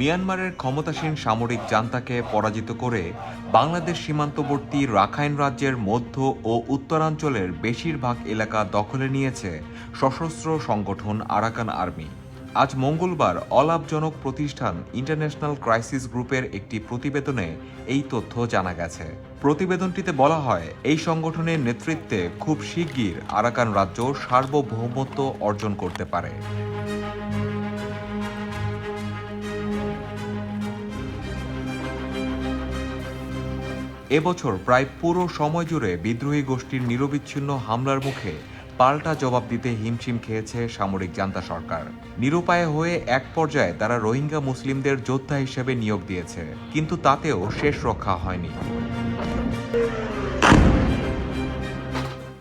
মিয়ানমারের ক্ষমতাসীন সামরিক জান্তাকে পরাজিত করে বাংলাদেশ সীমান্তবর্তী রাখাইন রাজ্যের মধ্য ও উত্তরাঞ্চলের বেশিরভাগ এলাকা দখলে নিয়েছে সশস্ত্র সংগঠন আরাকান আর্মি। আজ মঙ্গলবার অলাভজনক প্রতিষ্ঠান ইন্টারন্যাশনাল ক্রাইসিস গ্রুপের একটি প্রতিবেদনে এই তথ্য জানা গেছে। প্রতিবেদনটিতে বলা হয়, এই সংগঠনের নেতৃত্বে খুব শিগগির আরাকান রাজ্য সার্বভৌমত্ব অর্জন করতে পারে। এবছর প্রায় পুরো সময় জুড়ে বিদ্রোহী গোষ্ঠীর নিরবিচ্ছিন্ন হামলার মুখে পাল্টা জবাব দিতে হিমশিম খেয়েছে সামরিক জান্তা সরকার। নিরুপায় হয়ে এক পর্যায়ে তারা রোহিঙ্গা মুসলিমদের যোদ্ধা হিসেবে নিয়োগ দিয়েছে, কিন্তু তাতেও শেষ রক্ষা হয়নি।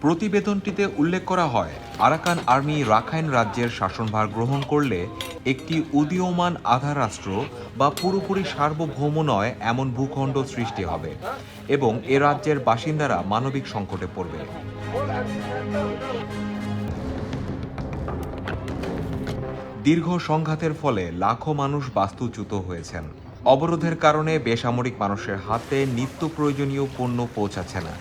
প্রতিবেদনটিতে উল্লেখ করা হয়, আরাকান আর্মি রাখাইন রাজ্যের শাসনভার গ্রহণ করলে একটি উদীয়মান আধা রাষ্ট্র বা পুরোপুরি সার্বভৌম নয় এমন ভূখণ্ড সৃষ্টি হবে এবং এ রাজ্যের বাসিন্দারা মানবিক সংকটে পড়বে। দীর্ঘ সংঘাতের ফলে লাখো মানুষ বাস্তুচ্যুত হয়েছেন। অবরোধের কারণে বেসামরিক মানুষের হাতে নিত্য প্রয়োজনীয় পণ্য পৌঁছাচ্ছে না।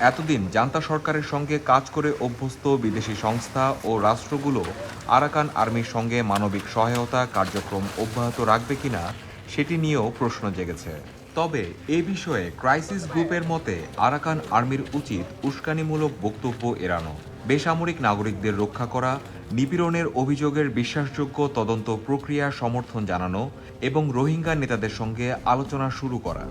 এতদিন জান্তা সরকারের সঙ্গে কাজ করে অভ্যস্ত বিদেশি সংস্থা ও রাষ্ট্রগুলো আরাকান আর্মির সঙ্গে মানবিক সহায়তা কার্যক্রম অব্যাহত রাখবে কিনা সেটি নিয়েও প্রশ্ন জেগেছে। তবে এ বিষয়ে ক্রাইসিস গ্রুপের মতে আরাকান আর্মির উচিত উস্কানিমূলক বক্তব্য এড়ানো, বেসামরিক নাগরিকদের রক্ষা করা, নিপীড়নের অভিযোগের বিশ্বাসযোগ্য তদন্ত প্রক্রিয়া সমর্থন জানানো এবং রোহিঙ্গা নেতাদের সঙ্গে আলোচনা শুরু করা।